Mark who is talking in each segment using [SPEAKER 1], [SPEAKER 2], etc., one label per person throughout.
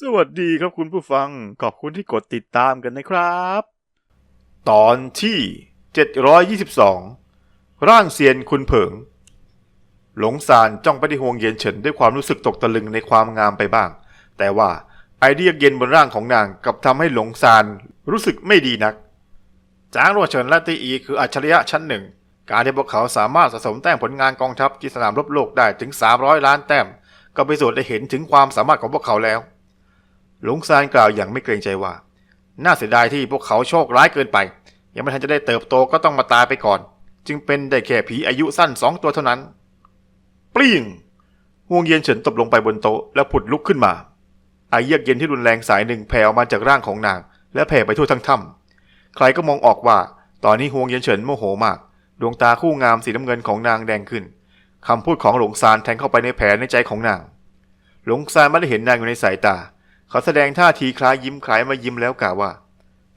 [SPEAKER 1] สวัสดีครับคุณผู้ฟัง ขอบคุณที่กดติดตามกันนะครับ ตอนที่ 722 ร่างเซียนคุณเผิง หลงซานจ้องไปที่ฮวงเย็นเฉินด้วยความรู้สึกตกตะลึงในความงามไปบ้าง แต่ว่าไอเดียเย็นบนร่างของนางกลับทำให้หลงซานรู้สึกไม่ดีนัก จางรัวเฉินและตีอีคืออัจฉริยะชั้นหนึ่ง การที่พวกเขาสามารถสะสมแต้มผลงานกองทัพที่สนามรบโลกได้ถึง 300 ล้านแต้ม ก็ไปสูจน์ได้เห็นถึงความสามารถของพวกเขาแล้ว หลงซานกล่าวอย่างไม่เกรงใจว่า น่าเสียดายที่พวกเขาโชคร้ายเกินไป ยังไม่ทันจะได้เติบโตก็ต้องมาตายไปก่อน จึงเป็นได้แค่ผีอายุสั้นสองตัวเท่านั้น ปลิ้งห่วงเย็นเฉินตกลงไปบนโต๊ะแล้วผุดลุกขึ้นมาไอเยือกเย็นที่รุนแรงสายหนึ่งแผ่ออกมาจากร่างของนาง และแผ่ไปทั่วทั้งถ้ำใครก็มองออกว่า ตอนนี้ห่วงเย็นเฉินโมโหมาก ดวงตาคู่งามสีน้ำเงินของนางแดงขึ้นคำพูดของหลงซานแทงเข้าไปในแผลในใจของนาง หลงซานไม่ได้เห็นนางอยู่ในสายตา เขาแสดงท่าทีคล้ายยิ้มคล้ายมายิ้มแล้วกล่าวว่า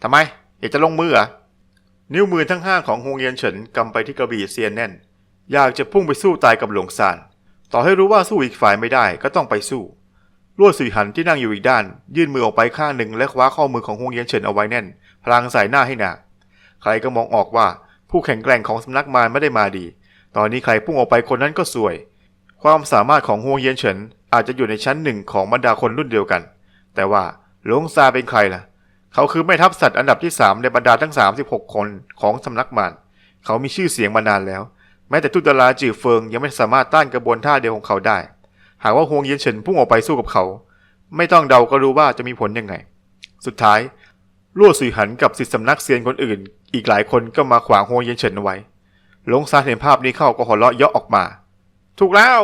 [SPEAKER 1] ทำไมอยากจะลงมือเหรอนิ้วมือทั้งห้าของฮวงเย็นเฉินกำไปที่กระบี่เซียนแน่น อยากจะพุ่งไปสู้ตายกับหลงซาน ต่อให้รู้ว่าสู้อีกฝ่ายไม่ได้ก็ต้องไปสู้ลวดสุยหันที่นั่งอยู่อีกด้าน ยื่นมือออกไปข้างหนึ่งและคว้าข้อมือของฮวงเย็นเฉินเอาไว้แน่น พลางใส่หน้าให้หนาใครก็มองออกว่าผู้แข็งแกร่งของสำนักมารไม่ได้มาดี ตอนนี้ใครพุ่งออกไปคนนั้นก็สวย ความสามารถของฮวงเย็นเฉินอาจจะอยู่ในชั้นหนึ่งของบรรดาคนรุ่นเดียวกัน แต่ว่าหลงซาเป็นใครล่ะ เขาคือแม่ทัพสัตว์อันดับที่ 3 ในบรรดาทั้ง 36 คนของสำนักมารเขามีชื่อเสียงมานานแล้ว แม้แต่ตุตลาจือเฟิงยังไม่สามารถต้านกระบวนท่าเดียวของเขาได้ หากว่าฮวงเย็นเฉินพุ่งออกไปสู้กับเขา ไม่ต้องเดาก็รู้ว่าจะมีผลยังไง สุดท้ายลั่วสุยหันกับสิทธิสำนักเซียนคนอื่น อีกหลายคนก็มาขวางฮวงเย็นเฉินเอาไว้หลงซาเห็นภาพนี้เข้าก็หัวเราะเยาะออกมา ถูกแล้ว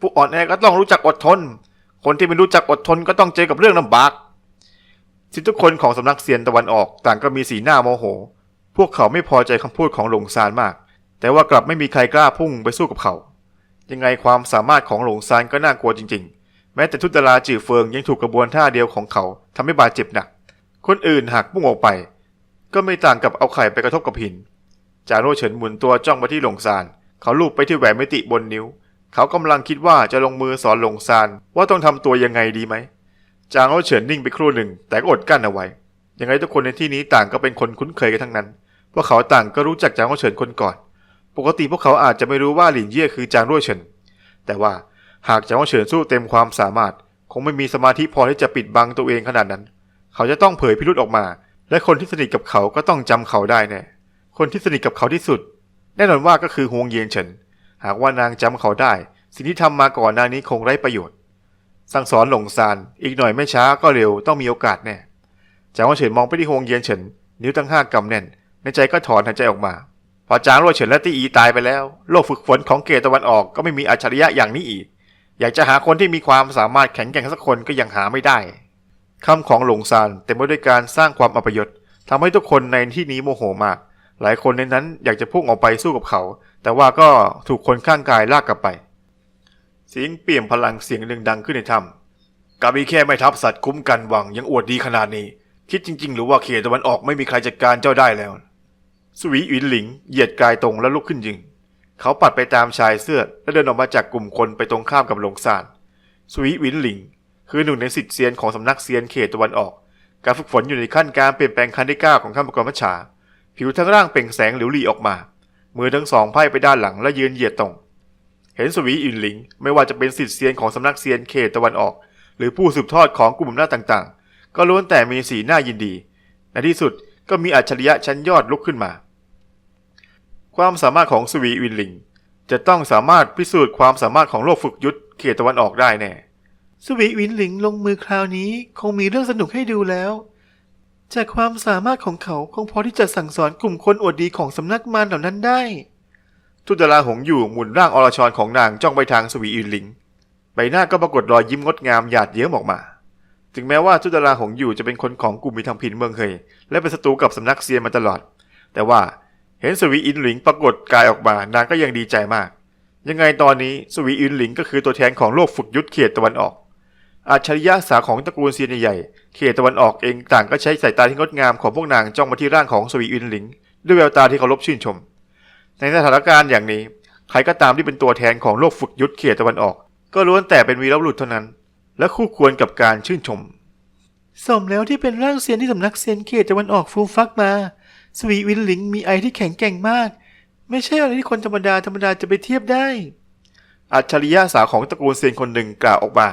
[SPEAKER 1] ผู้อ่อนแอก็ต้องรู้จักอดทน คนที่ไม่รู้จักอดทนก็ต้องเจอกับเรื่องลำบากสิศทุกคนของสำนักเซียนตะวันออกต่างก็มีสีหน้าโมโห พวกเขาไม่พอใจคำพูดของหลงซานมาก แต่ว่ากลับไม่มีใครกล้าพุ่งไปสู้กับเขา ยังไงความสามารถของหลงซานก็น่ากลัวจริง ๆ แม้แต่ทุตลาจือเฟิงยังถูกกระบวนท่าเดียวของเขาทำให้บาดเจ็บหนัก คนอื่นหากพุ่งออกไป ก็ไม่ต่างกับเอาไข่ไปกระทบกับหิน จาโร่เฉินหมุนตัวจ้องไปที่หลงซาน เขาลูบไปที่แหวนมิติบนนิ้ว เขากำลังคิดว่าจะลงมือสอนหลงซานว่าต้องทำตัวยังไงดีไหม จางโร่เฉินนิ่งไปครู่หนึ่ง แต่ก็อดกั้นเอาไว้ ยังไงทุกคนในที่นี้ต่างก็เป็นคนคุ้นเคยกันทั้งนั้น พวกเขาต่างก็รู้จักจางโร่เฉินคนก่อน ปกติพวกเขาอาจจะไม่รู้ว่าหลินเย่คือจางโร่วเฉิน แต่ว่าหากจางโร่เฉินสู้เต็มความสามารถ คงไม่มีสมาธิพอที่จะปิดบังตัวเองขนาดนั้น เขาจะต้องเผยพิรุธออกมา และคนที่สนิทกับเขาก็ต้องจำเขาได้แน่ คนที่สนิทกับเขาที่สุด แน่นอนว่าก็คือฮวงเย็นเฉิน หากว่านางจำเขาได้ สิ่งที่ทำมาก่อนหน้านี้คงไร้ประโยชน์ สั่งสอนหลงซานอีกหน่อยไม่ช้าก็เร็วต้องมีโอกาสแน่จางว่าเฉินมองไปที่ฮวงเย็นเฉินนิ้วทั้งห้ากำแน่น ในใจก็ถอนหายใจออกมา พอจางรั่วเฉินและตีอีตายไปแล้ว โลกฝึกฝนของเกตตะวันออกก็ไม่มีอัจฉริยะอย่างนี้อีก อยากจะหาคนที่มีความสามารถแข็งแกร่งสักคนก็ยังหาไม่ได้คำของหลงซานเต็มไปด้วยการสร้างความอัปยศทำให้ทุกคนในที่นี้โมโหมาก หลายคนในนั้นอยากจะพุ่งออกไปสู้กับเขา แต่ว่าก็ถูกคนข้างกายลากกลับไป เสียงเปี่ยมพลังเสียงหนึ่งดังขึ้นในถ้ำกาบีแค่ไม่ทับสัตว์คุ้มกันหวังยังอวดดีขนาดนี้ คิดจริง ๆ หรือว่าเขตตะวันออกไม่มีใครจัดการเจ้าได้แล้ว สวีอินหลิงเหยียดกายตรงและลุกขึ้นยิง เขาปัดไปตามชายเสื้อและเดินออกมาจากกลุ่มคนไปตรงข้ามกับหลงซานสวีวินหลิง คือหนึ่งในสิทธิเซียนของสำนักเซียนเขตตะวันออก การฝึกฝนอยู่ในขั้นการเปลี่ยนแปลงขั้นที่เก้าของขั้นประกอบมัชชา ผิวทั้งร่างเปล่งแสงหลิวหลีออกมา มือทั้งสองไพ่ไปด้านหลังและยืนเหยียดตรง เห็นสวีอินหลิง ไม่ว่าจะเป็นสิทธิเซียนของสำนักเซียนเขตตะวันออก หรือผู้สืบทอดของกลุ่มอำนาจต่างๆ ก็ล้วนแต่มีสีหน้ายินดี ในที่สุดก็มีอัจฉริยะชั้นยอดลุกขึ้นมา ความสามารถของสวีวินหลิง จะต้องสามารถพิสูจน์ความสามารถของโลกฝึกยุทธเขตตะวันออกได้แน่
[SPEAKER 2] สวีวินหลิงลงมือคราวนี้คงมีเรื่องสนุกให้ดูแล้ว จากความสามารถของเขาคงพอที่จะสั่งสอนกลุ่มคนอวดดีของสำนักมารเหล่านั้นได้
[SPEAKER 1] ทุตลาหงอยู่หมุนร่างอรชรของนางจ้องไปทางสวีอินหลิง ใบหน้าก็ปรากฏรอยยิ้มงดงามหยาดเยิ้มออกมา ถึงแม้ว่าทุตลาหงอยู่จะเป็นคนของกลุ่มมีทำผินเมืองเฮยและเป็นศัตรูกับสำนักเซียนมาตลอด แต่ว่าเห็นสวีอินหลิงปรากฏกายออกมานางก็ยังดีใจมาก ยังไงตอนนี้สวีอินหลิงก็คือตัวแทนของโลกฝึกยุทธเขตตะวันออก อัจฉริยะสาของตระกูลเซียนใหญ่ๆเขตตะวันออกเองต่างก็ใช้สายตาที่งดงามของพวกนางจ้องมาที่ร่างของสวีอินหลิง ด้วยแววตาที่เคารพชื่นชม ในสถานการณ์อย่างนี้ ใครก็ตามที่เป็นตัวแทนของโลกฝึกยุทธเขตตะวันออก ก็ล้วนแต่เป็นวีรบุรุษเท่านั้น และคู่ควรกับการชื่นชม
[SPEAKER 2] สมแล้วที่เป็นร่างเซียนที่สำนักเซียนเขตตะวันออกฟูฟักมา สวีวินหลิงมีไอที่แข็งแกร่งมาก ไม่ใช่อะไรที่คนธรรมดาธรรมดาจะไปเทียบได้
[SPEAKER 1] อัจฉริยะสาวของตระกูลเซียนคนหนึ่งกล่าวออกมา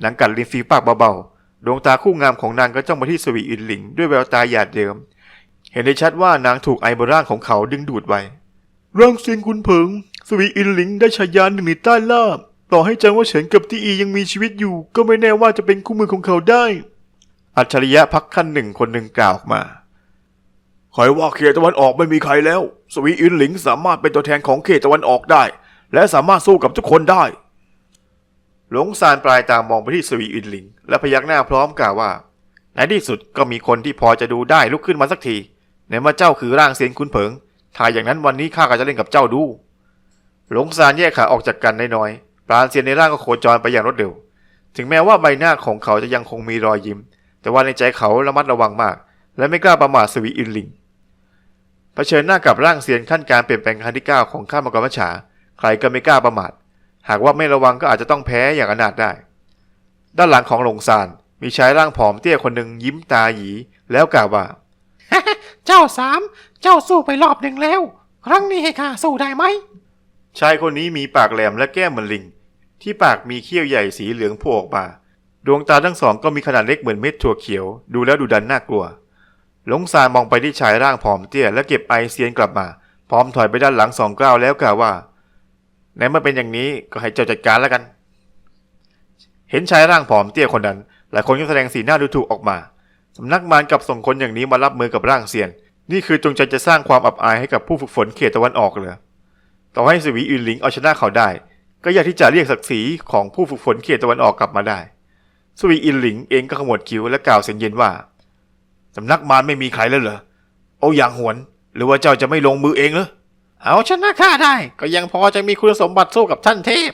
[SPEAKER 1] หนังกัดริมฝีปากเบาๆ ดวงตาคู่งามของนางก็จ้องมาที่สวีอินหลิงด้วยแววตาหยาดเดิม เห็นได้ชัดว่านางถูกไอบนร่างของเขาดึงดูดไว้ร่างเซียนคุณเผิง สวีอินหลิงได้ฉายาหนึ่งในใต้ล่าบต่อให้จังว่าเฉินกับตีอียังมีชีวิตอยู่ ก็ไม่แน่ว่าจะเป็นคู่มือของเขาได้ อัจฉริยะพักขั้นหนึ่งคนหนึ่งกล่าวออกมาใครว่าเขตตะวันออกไม่มีใครแล้ว สวีอินหลิงสามารถเป็นตัวแทนของเขตตะวันออกได้ และสามารถสู้กับทุกคนได้ หลงซานปลายตามองไปที่สวีอินหลิง และพยักหน้าพร้อมกล่าวว่า ในที่สุดก็มีคนที่พอจะดูได้ลุกขึ้นมาสักทีในเมื่อเจ้าคือร่างเซียนคุณเผิงถ้าอย่างนั้นวันนี้ข้าก็จะเล่นกับเจ้าดู หลงซานแยกขาออกจากกันน้อยๆปราณเซียนในร่างก็โคจรไปอย่างรวดเร็ว ถึงแม้ว่าใบหน้าของเขาจะยังคงมีรอยยิ้ม แต่ว่าในใจเขาระมัดระวังมาก และไม่กล้าประมาทสวีอินหลิงเผชิญหน้ากับร่างเซียนขั้นการเปลี่ยนแปลงครั้งที่9ของข้ามกรมัชฉา ใครก็ไม่กล้าประมาท หากว่าไม่ระวังก็อาจจะต้องแพ้อย่างอนาถได้ ด้านหลังของหลงซานมีชายร่างผอมเตี้ยคนหนึ่งยิ้มตาหยีแล้วกล่าวว่า
[SPEAKER 3] เจ้าสาม เจ้าสู้ไปรอบหนึ่งแล้ว ครั้งนี้ให้ข้าสู้ได้ไหม
[SPEAKER 1] ชายคนนี้มีปากแหลมและแก้มเหมือนลิง ที่ปากมีเขี้ยวใหญ่สีเหลืองโผล่ออกมา ดวงตาทั้งสองก็มีขนาดเล็กเหมือนเม็ดถั่วเขียว ดูแล้วดูดันน่ากลัว หลงซานมองไปที่ชายร่างผอมเตี้ยและเก็บไอเซียนกลับมา พร้อมถอยไปด้านหลังสองก้าวแล้วกล่าวว่า ในเมื่อเป็นอย่างนี้ก็ให้เจ้าจัดการแล้วกัน เห็นชายร่างผอมเตี้ยคนนั้น หลายคนก็แสดงสีหน้าดูถูกออกมา สำนักมารกับส่งคนอย่างนี้มารับมือกับร่างเซียน นี่คือจงใจจะสร้างความอับอายให้กับผู้ฝึกฝนเขตตะวันออกเลยต่อให้สวีอินหลิงเอาชนะเขาได้ ก็อยากที่จะเรียกศักดิ์ศรีของผู้ฝึกฝนเขตตะวันออกกลับมาได้ สวีอินหลิงเองก็ขมวดคิ้วและกล่าวเสียงเย็นว่า สำนักมารไม่มีใครแล้วเหรอ โอ้อย่างหวน หรือว่าเจ้าจะไม่ลงมือเองเหรอ
[SPEAKER 3] เอาชนะข้าได้ ก็ยังพอจะมีคุณสมบัติสู้กับท่านเทพ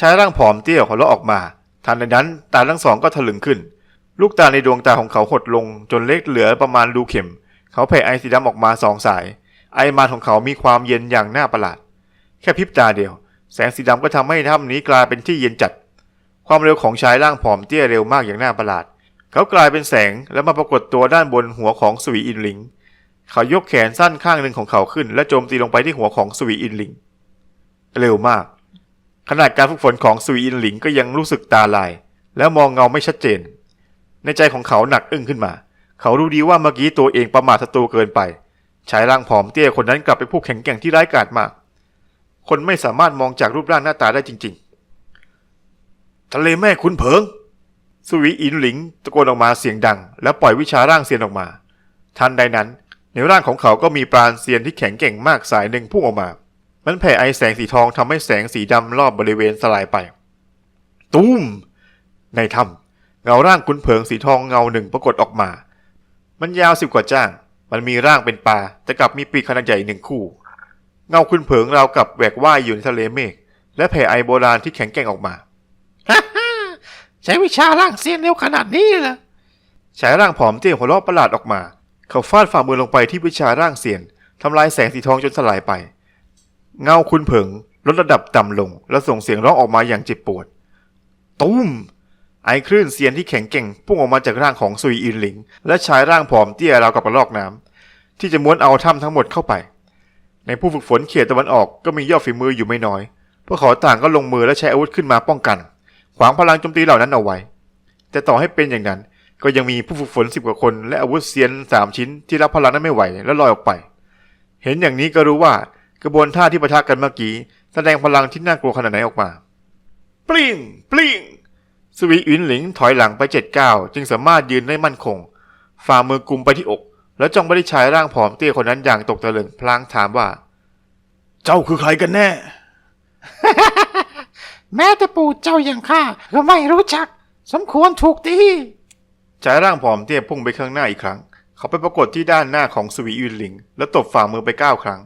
[SPEAKER 1] ชายร่างผอมเตี้ยหัวเราะออกมา ทันใดนั้นตาทั้งสองก็ถลึงขึ้น ลูกตาในดวงตาของเขาหดลงจนเล็กเหลือประมาณรูเข็ม เขาแผ่ไอสีดำออกมาสองสาย ไอมาของเขามีความเย็นอย่างน่าประหลาด แค่พริบตาเดียว แสงสีดำก็ทำให้ถ้ำนี้กลายเป็นที่เย็นจัด ความเร็วของชายร่างผอมเตี้ยเร็วมากอย่างน่าประหลาด เขากลายเป็นแสงแล้วมาปรากฏตัวด้านบนหัวของสวีอินลิง เขายกแขนสั้นข้างหนึ่งของเขาขึ้น และโจมตีลงไปที่หัวของสวีอินหลิง เร็วมาก ขนาดการฝึกฝนของสวีอินหลิงก็ยังรู้สึกตาลาย แล้วมองเงาไม่ชัดเจน ในใจของเขาหนักอึ้งขึ้นมา เขารู้ดีว่าเมื่อกี้ตัวเองประมาทศัตรูเกินไปชายร่างผอมเตี้ยคนนั้นกลับเป็นผู้แข็งแกร่งที่ร้ายกาจมาก คนไม่สามารถมองจากรูปร่างหน้าตาได้จริง ๆ ทะเลแม่คุณเพิงสวีอินหลิงตะโกนออกมาเสียงดัง แล้วปล่อยวิชาร่างเซียนออกมา ทันใดนั้น ในร่างของเขาก็มีปราณเซียนที่แข็งแกร่งมากสายหนึ่งพุ่งออกมา มันแผ่ไอแสงสีทองทำให้แสงสีดำรอบบริเวณสลายไปตูมในถ้ำเงาร่างคุณเพิงสีทองเงาหนึ่งปรากฏออกมา มันยาวสิบกว่าจ้าง มันมีร่างเป็นปลาแต่กลับมีปีกขนาดใหญ่หนึ่งคู่ เงาคุณเพิงราวกับแหวกว่ายอยู่ในทะเลเมฆและแผ่ไอโบราณที่แข็งแกร่งออกมา
[SPEAKER 3] ฮ่าฮ่าใช้วิชาร่างเซียนเร็วขนาดนี้เหรอ
[SPEAKER 1] ฉายร่างผอมเตี้ยหัวเราะประหลาดออกมา เขาฟาดฝ่ามือลงไปที่วิชาร่างเสียนทำลายแสงสีทองจนสลายไป เงาคุณเผิงลดระดับต่ำลง และส่งเสียงร้องออกมาอย่างเจ็บปวด ตุ้ม ไอคลื่นเสียนที่แข็งแกร่งพุ่งออกมาจากร่างของซุยอินหลิง และชายร่างผอมเตี้ยราวกับกระรอกน้ำที่จะม้วนเอาถ้ำทั้งหมดเข้าไป ในผู้ฝึกฝนเขตตะวันออกก็มียอดฝีมืออยู่ไม่น้อย พวกเขาต่างก็ลงมือและใช้อาวุธขึ้นมาป้องกัน ขวางพลังโจมตีเหล่านั้นเอาไว้ แต่ต่อให้เป็นอย่างนั้น ก็ยังมีผู้ฝึกฝนสิบกว่าคน และอาวุธเซียนสามชิ้นที่รับพลังนั้นไม่ไหวและลอยออกไป เห็นอย่างนี้ก็รู้ว่ากระบวนท่าที่ประทะกันเมื่อกี้ แสดงพลังที่น่ากลัวขนาดไหนออกมาปลิ้งปลิ้งสวีอินหลิงถอยหลังไปเจ็ดก้าวจึงสามารถยืนได้มั่นคง ฝ่ามือกุมไปที่อก แล้วจ้องไปที่ชายร่างผอมเตี้ยคนนั้นอย่างตกตะลึงพลางถามว่า เจ้าคือใครกันแน่
[SPEAKER 3] แม้แต่ปู่เจ้าอย่างข้าก็ไม่รู้จัก สมควรถูกตี
[SPEAKER 1] ชายร่างผอมเตี้ยพุ่งไปข้างหน้าอีกครั้ง เขาไปปรากฏที่ด้านหน้าของสวีอินหลิง แล้วตบฝ่ามือไปเก้าครั้ง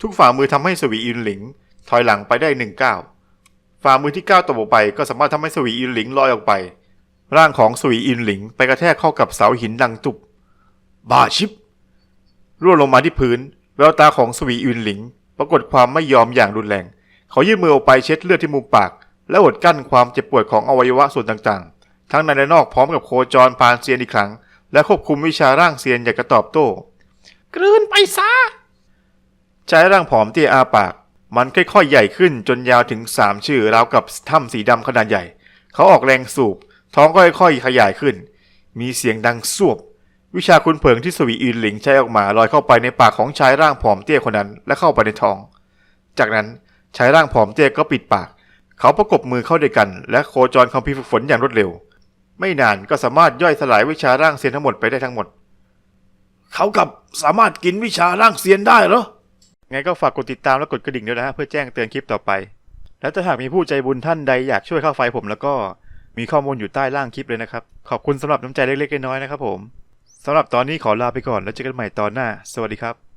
[SPEAKER 1] ทุกฝ่ามือทำให้สวีอินหลิง ถอยหลังไปได้หนึ่งก้าวฝ่ามือที่ก้าวตบออกไปก็สามารถทำให้สวีอินหลิงลอยออกไป ร่างของสวีอินหลิงไปกระแทกเข้ากับเสาหินดังตุบบาชิบร่วงลงมาที่พื้น แววตาของสวีอินหลิง ปรากฏความไม่ยอมอย่างรุนแรง เขายื่นมือออกไปเช็ดเลือดที่มุมปาก และอดกั้นความเจ็บปวดของอวัยวะส่วนต่างๆ ทั้งในและนอกพร้อมกับโคจรพานเซียนอีกครั้ง และควบคุมวิชาร่างเซียนอยากจะตอบโต้
[SPEAKER 3] กลืนไปซะ
[SPEAKER 1] ใช้ร่างผอมเตี้ยอาปาก มันค่อยๆใหญ่ขึ้นจนยาวถึงสามชื่อราวกับถ้ำสีดำขนาดใหญ่ เขาออกแรงสูบ ท้องก็ค่อยๆขยายขึ้น มีเสียงดังสวบ วิชาคุณเผิงที่สวีอินหลิงใช้ออกมาลอยเข้าไปในปากของชายร่างผอมเตี้ยคนนั้นและเข้าไปในท้อง จากนั้นชายร่างผอมเตี้ยก็ปิดปาก เขาประกบมือเข้าด้วยกัน และโคจรคัมภีร์ฝึกฝนอย่างรวดเร็ว ไม่นานก็สามารถย่อยสลายวิชาร่างเซียนทั้งหมดไปได้ทั้งหมด เขากับสามารถกินวิชาร่างเซียนได้เหรอ ไงก็ฝากกดติดตามและกดกระดิ่งด้วยนะฮะเพื่อแจ้งเตือนคลิปต่อไป และถ้าหากมีผู้ใจบุญท่านใดอยากช่วยเข้าไฟผมแล้วก็มีข้อมูลอยู่ใต้ล่างคลิปเลยนะครับ ขอบคุณสำหรับน้ำใจเล็กๆน้อยๆนะครับผมสำหรับตอนนี้ขอลาไปก่อนแล้วเจอกันใหม่ตอนหน้า สวัสดีครับ